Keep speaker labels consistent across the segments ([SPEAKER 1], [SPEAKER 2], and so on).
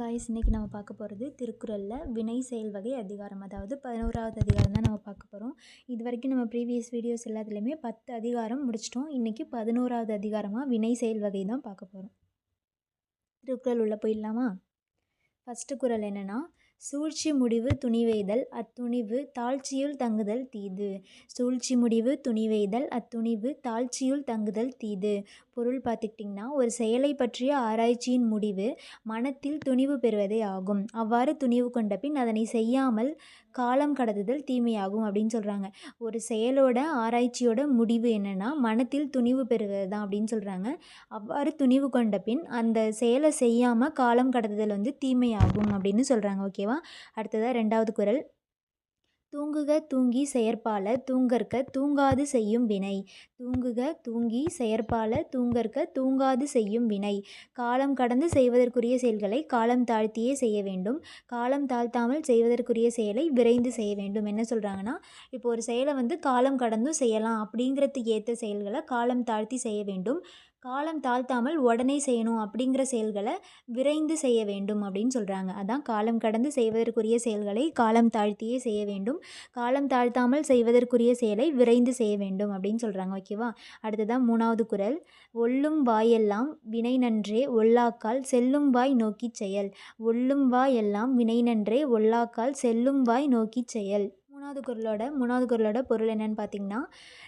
[SPEAKER 1] Guys இன்றைக்கி நம்ம பார்க்க போகிறது திருக்குறளில் வினை செயல் வகை அதிகாரம். அதாவது பதினோராவது அதிகாரம் தான் நம்ம பார்க்க போகிறோம் இது வரைக்கும் நம்ம ப்ரீவியஸ் வீடியோஸ் எல்லாத்துலேயுமே பத்து அதிகாரம் முடிச்சிட்டோம். இன்றைக்கி பதினோராவது அதிகாரமாக வினை செயல் வகை தான் பார்க்க போகிறோம் திருக்குறள் உள்ளே போயிடலாமா? ஃபஸ்ட்டு குறள் என்னென்னா சூழ்ச்சி முடிவு துணிவெய்தல் அத்துணிவு தாழ்ச்சியுள் தங்குதல் தீது. சூழ்ச்சி முடிவு துணிவெய்தல் அத்துணிவு தாழ்ச்சியுள் தங்குதல் தீது. பொருள் பார்த்துக்கிட்டிங்கன்னா ஒரு செயலை பற்றிய ஆராய்ச்சியின் முடிவு மனத்தில் துணிவு பெறுவதே ஆகும். அவ்வாறு துணிவு கொண்ட பின் அதனை செய்யாமல் காலம் கடத்துதல் தீமையாகும் அப்படின்னு சொல்கிறாங்க ஒரு செயலோட ஆராய்ச்சியோட முடிவு என்னென்னா மனத்தில் துணிவு பெறுவது தான் அப்படின்னு சொல்கிறாங்க அவ்வாறு துணிவு கொண்ட பின் அந்த செயலை செய்யாமல் காலம் கடத்துதல் வந்து தீமையாகும் அப்படின்னு சொல்கிறாங்க ஓகேவா? அடுத்ததாக ரெண்டாவது குரல். தூங்குக தூங்கி செயற்பால தூங்கற்க தூங்காது செய்யும் வினை. தூங்குக தூங்கி செயற்பால தூங்கற்க தூங்காது செய்யும் வினை. காலம் கடந்து செய்வதற்குரிய செயல்களை காலம் தாழ்த்தியே செய்ய வேண்டும். காலம் தாழ்த்தாமல் செய்வதற்குரிய செயலை விரைந்து செய்ய வேண்டும். என்ன சொல்கிறாங்கன்னா இப்போ ஒரு செயலை வந்து காலம் கடந்தும் செய்யலாம் அப்படிங்கிறதுக்கு ஏற்ற செயல்களை காலம் தாழ்த்தி செய்ய வேண்டும். காலம் தாழ்த்தாமல் உடனே செய்யணும் அப்படிங்கிற செயல்களை விரைந்து செய்ய வேண்டும் அப்படின்னு சொல்கிறாங்க அதான் காலம் கடந்து செய்வதற்குரிய செயல்களை காலம் தாழ்த்தியே செய்ய வேண்டும். காலம் தாழ்த்தாமல் செய்வதற்குரிய செயலை விரைந்து செய்ய வேண்டும் அப்படின்னு சொல்கிறாங்க ஓகேவா அடுத்ததான் மூணாவது குரல். ஒல்லும் வாயெல்லாம் வினை நன்றே ஒல்லாக்கால் செல்லும் வாய் நோக்கி செயல். ஒல்லும் வாயெல்லாம் வினை நன்றே ஒல்லாக்கால் செல்லும் வாய் நோக்கி செயல். மூணாவது குரலோட மூணாவது குரலோட பொருள் என்னன்னு பார்த்தீங்கன்னா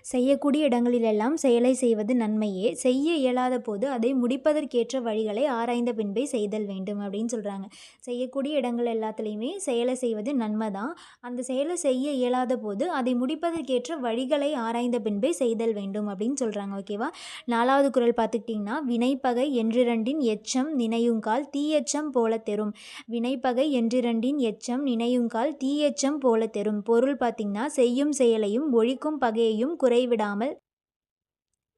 [SPEAKER 1] செய்யக்கூடிய இடங்களிலெல்லாம் செயலை செய்வது நன்மையே. செய்ய இயலாத போது அதை முடிப்பதற்கேற்ற வழிகளை ஆராய்ந்த பின்பே செய்தல் வேண்டும் அப்படின்னு சொல்கிறாங்க செய்யக்கூடிய இடங்கள் எல்லாத்துலேயுமே செயலை செய்வது நன்மை தான் அந்த செயலை செய்ய இயலாத போது அதை முடிப்பதற்கேற்ற வழிகளை ஆராய்ந்த பின்பே செய்தல் வேண்டும் அப்படின்னு சொல்கிறாங்க ஓகேவா நாலாவது குரல் பார்த்துக்கிட்டிங்கன்னா வினைப்பகை என்றிரண்டின் எச்சம் நினையுங்கால் தீயச்சம் போல தெரும். வினைப்பகை என்றிரண்டின் எச்சம் நினையுங்கால் தீயச்சம் போல தெரும். பொருள் பார்த்திங்கன்னா செய்யும் செயலையும் ஒழிக்கும் பகையையும் குறைவிடாமல்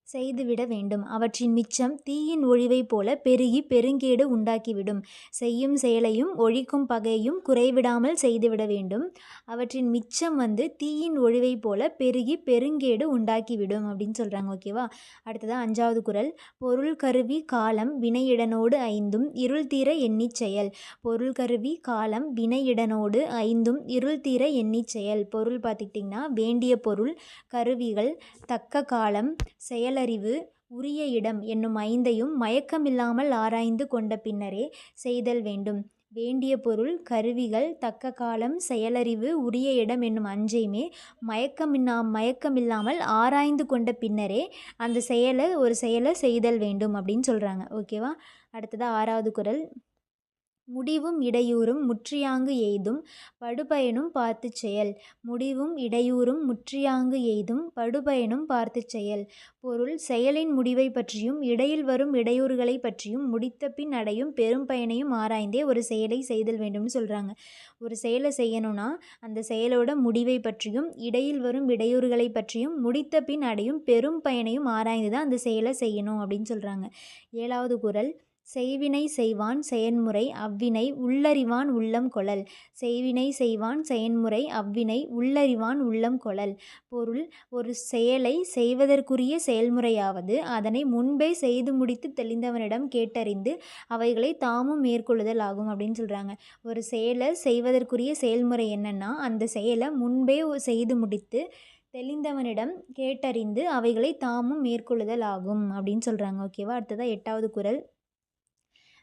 [SPEAKER 1] செய்துவிட வேண்டும். அவற்றின் மிச்சம் தீயின் ஒழிவைப் போல பெருகி பெருங்கேடு உண்டாக்கிவிடும். செய்யும் செயலையும் ஒழிக்கும் பகையும் குறைவிடாமல் செய்துவிட வேண்டும். அவற்றின் மிச்சம் வந்து தீயின் ஒழிவைப் போல பெருகி பெருங்கேடு உண்டாக்கிவிடும் அப்படின்னு சொல்கிறாங்க ஓகேவா அடுத்தது அஞ்சாவது குரல். பொருள் கருவி காலம் வினையிடனோடு ஐந்தும் இருள் தீர எண்ணி செயல். பொருள் கருவி காலம் வினையிடனோடு ஐந்தும் இருள் தீர எண்ணி செயல். பொருள் பார்த்துக்கிட்டிங்கன்னா வேண்டிய பொருள் கருவிகள் தக்க காலம் செயல் செயலறிவு உரிய இடம் என்னும் ஐந்தையும் மயக்கமில்லாமல் ஆராய்ந்து கொண்ட பின்னரே செய்தல் வேண்டும். வேண்டிய பொருள் கருவிகள் தக்க காலம் செயலறிவு உரிய இடம் என்னும் அஞ்சையுமே மயக்கமின்னா மயக்கமில்லாமல் ஆராய்ந்து கொண்ட பின்னரே அந்த செயலை ஒரு செயலை செய்தல் வேண்டும் அப்படின்னு சொல்கிறாங்க ஓகேவா? அடுத்ததாக ஆறாவது குரல். முடிவும் இடையூறும் முற்றியாங்கு எய்தும் படுபயனும் பார்த்து செயல். முடிவும் இடையூறும் முற்றியாங்கு எய்தும் படுபயனும் பார்த்து செயல். பொருள் செயலின் முடிவை பற்றியும் இடையில் வரும் இடையூறுகளை பற்றியும் முடித்த பின் அடையும் பெரும் பயனையும் ஆராய்ந்தே ஒரு செயலை செய்தல் வேண்டும்னு சொல்கிறாங்க ஒரு செயலை செய்யணும்னா அந்த செயலோட முடிவை பற்றியும் இடையில் வரும் இடையூறுகளை பற்றியும் முடித்த பின் அடையும் பெரும் பயனையும் ஆராய்ந்து தான் அந்த செயலை செய்யணும் அப்படின்னு சொல்கிறாங்க ஏழாவது குரல் செய்வினை செய்வான் செயன்முறை அவ்வினை உள்ளறிவான் உள்ளம் கொளல் செய்வினை செய்வான் செயன்முறை அவ்வினை உள்ளறிவான் உள்ளம் கொளல் பொருள் ஒரு செயலை செய்வதற்குரிய செயல்முறையாவது அதனை முன்பே செய்து முடித்து தெளிந்தவனிடம் கேட்டறிந்து அவைகளை தாமும் மேற்கொள்ளுதல் ஆகும் அப்படின்னு சொல்கிறாங்க ஒரு செயலை செய்வதற்குரிய செயல்முறை என்னென்னா அந்த செயலை முன்பே செய்து முடித்து தெளிந்தவனிடம் கேட்டறிந்து அவைகளை தாமும் மேற்கொள்ளுதல் ஆகும் அப்படின்னு சொல்கிறாங்க ஓகேவா? அடுத்ததாக எட்டாவது குரல்.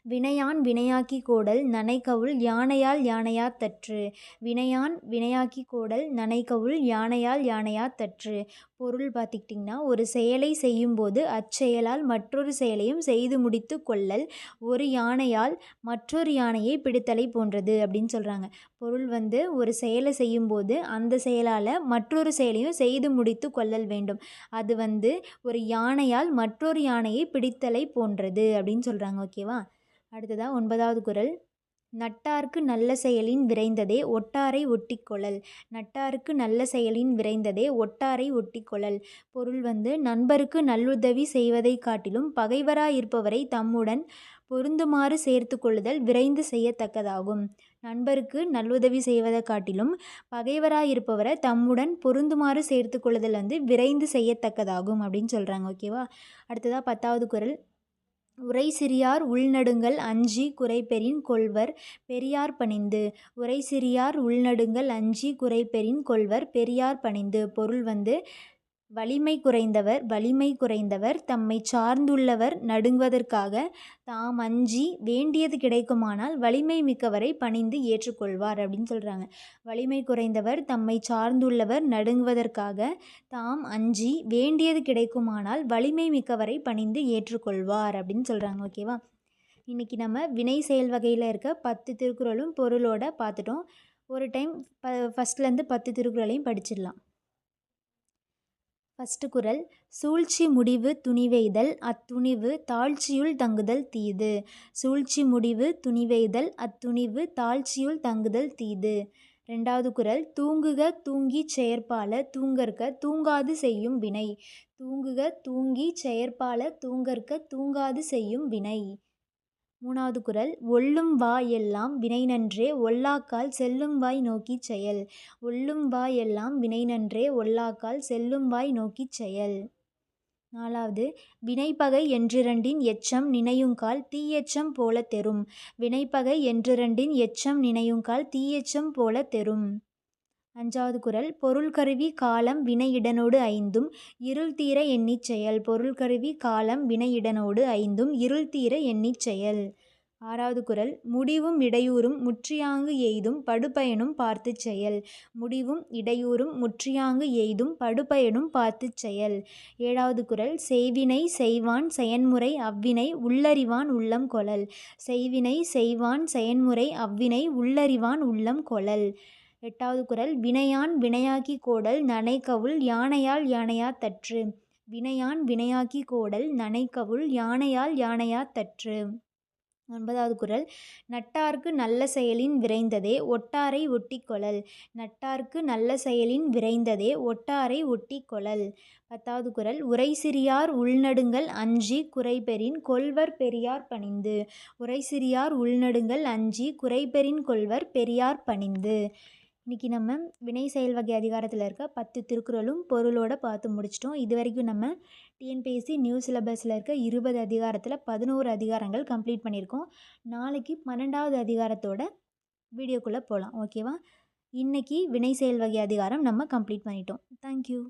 [SPEAKER 1] வினையான் வினையாக்கி கோடல் நனைக்கவுள் யானையால் யானையா தற்று. வினையான் வினையாக்கி கோடல் நனைக்கவுள் யானையால் யானையா தற்று. பொருள் பார்த்துக்கிட்டிங்கன்னா ஒரு செயலை செய்யும்போது அச்செயலால் மற்றொரு செயலையும் செய்து முடித்து கொள்ளல் ஒரு யானையால் மற்றொரு யானையை பிடித்தலை போன்றது அப்படின்னு சொல்கிறாங்க பொருள் வந்து ஒரு செயலை செய்யும்போது அந்த செயலால் மற்றொரு செயலையும் செய்து முடித்து கொள்ளல் வேண்டும். அது வந்து ஒரு யானையால் மற்றொரு யானையை பிடித்தலை போன்றது அப்படின்னு சொல்கிறாங்க ஓகேவா? அடுத்ததாக ஒன்பதாவது குரல். நட்டார்க்கு நல்ல செயலின் விரைந்ததே ஒட்டாரை ஒட்டிக்கொள்ளல் நட்டாருக்கு நல்ல செயலின் விரைந்ததே ஒட்டாரை ஒட்டிக்கொள்ளல் பொருள் வந்து நண்பருக்கு நல்லுதவி செய்வதை காட்டிலும் பகைவராயிருப்பவரை தம்முடன் பொருந்துமாறு சேர்த்து கொள்ளுதல் விரைந்து செய்யத்தக்கதாகும். நண்பருக்கு நல்லுதவி செய்வதை காட்டிலும் பகைவராயிருப்பவரை தம்முடன் பொருந்துமாறு சேர்த்து கொள்ளுதல் வந்து விரைந்து செய்யத்தக்கதாகும் அப்படின்னு சொல்கிறாங்க ஓகேவா அடுத்ததாக பத்தாவது குரல். உரை சிறியார் உள்நடுங்கல் அஞ்சி குறைபெறின் கொள்வர் பெரியார் பணிந்து. உரை சிறியார் உள்நடுங்கல் அஞ்சி குறைபெறின் கொள்வர் பெரியார் பணிந்து. பொருள் வந்து வலிமை குறைந்தவர் வலிமை குறைந்தவர் தம்மை சார்ந்துள்ளவர் நடுங்குவதற்காக தாம் அஞ்சி வேண்டியது கிடைக்குமானால் வலிமை மிக்கவரை பணிந்து ஏற்றுக்கொள்வார் அப்படின்னு சொல்கிறாங்க வலிமை குறைந்தவர் தம்மை சார்ந்துள்ளவர் நடுங்குவதற்காக தாம் அஞ்சி வேண்டியது கிடைக்குமானால் வலிமை மிக்கவரை பணிந்து ஏற்றுக்கொள்வார் அப்படின்னு சொல்கிறாங்க ஓகேவா இன்றைக்கி நம்ம வினை செயல் வகையில் இருக்க பத்து திருக்குறளும் பொருளோட பார்த்துட்டோம். ஒரு டைம் ப ஃபஸ்ட்லேருந்து பத்து திருக்குறளையும் படிச்சிடலாம். ஃபஸ்ட்டு குரல் சூழ்ச்சி முடிவு துணிவெய்தல் அத்துணிவு தாழ்ச்சியுள் தங்குதல் தீது. சூழ்ச்சி முடிவு துணிவெய்தல் அத்துணிவு தாழ்ச்சியுள் தங்குதல் தீது. ரெண்டாவது குரல் தூங்குக தூங்கிச் செயற்பால தூங்கற்க தூங்காது செய்யும் வினை. தூங்குக தூங்கி செயற்பால தூங்கற்க தூங்காது செய்யும் வினை. மூணாவது குறள் ஒல்லும் வா எல்லாம் வினை நன்றே ஒல்லாக்கால் செல்லும் வாய் நோக்கிச் செயல். ஒல்லும் வா எல்லாம் வினை நன்றே ஒல்லாக்கால் செல்லும் வாய் நோக்கிச் செயல். நாலாவது வினைப்பகை என்றிரண்டின் எச்சம் நினையுங்கால் தீயெச்சம் போல தெரும். வினைப்பகை என்றிரண்டின் எச்சம் நினையுங்கால் தீயெச்சம் போல தெரும். அஞ்சாவது குரல் பொருள் கருவி காலம் வினையிடனோடு ஐந்தும் இருள் தீர எண்ணிச் செயல். பொருள் கருவி காலம் வினையிடனோடு ஐந்தும் இருள் தீர எண்ணிச் செயல். ஆறாவது குரல் முடிவும் இடையூறும் முற்றியாங்கு எய்தும் படுபயனும் பார்த்துச் செயல். முடிவும் இடையூறும் முற்றியாங்கு எய்தும் படுபயனும் பார்த்துச் செயல். ஏழாவது குரல் செய்வினை செய்வான் செயன்முறை அவ்வினை உள்ளறிவான் உள்ளம் கொளல் செய்வினை செய்வான் செயன்முறை அவ்வினை உள்ளறிவான் உள்ளம் கொளல் எட்டாவது குரல் வினையான் வினையாக்கி கோடல் நனைக்கவுள் யானையால் யானையா தற்று. வினையான் வினையாக்கி கோடல் நனைக்கவுள் யானையால் யானையா தற்று. ஒன்பதாவது குரல் நட்டார்க்கு நல்ல செயலின் விரைந்ததே ஒட்டாரை ஒட்டிக்கொழல் நட்டார்க்கு நல்ல செயலின் விரைந்ததே ஒட்டாரை ஒட்டிக்கொழல் பத்தாவது குரல் உரை சிறியார் உள்நடுங்கள் அஞ்சி குறைபெறின் கொள்வர் பெரியார் பணிந்து. உரை சிறியார் உள்நடுங்கள் அஞ்சி குறைபெறின் கொள்வர் பெரியார் பணிந்து. இன்றைக்கி நம்ம வினை செயல் வகை அதிகாரத்தில் இருக்க பத்து திருக்குறளும் பொருளோட பார்த்து முடிச்சிட்டோம். இது வரைக்கும் நம்ம டிஎன்பிஎஸ்சி நியூ சிலபஸில் இருக்க இருபது அதிகாரத்தில் பதினோரு அதிகாரங்கள் கம்ப்ளீட் பண்ணியிருக்கோம். நாளைக்கு பன்னெண்டாவது அதிகாரத்தோட வீடியோக்குள்ளே போகலாம் ஓகேவா? இன்றைக்கி வினை செயல் வகை அதிகாரம் நம்ம கம்ப்ளீட் பண்ணிட்டோம். தேங்க்யூ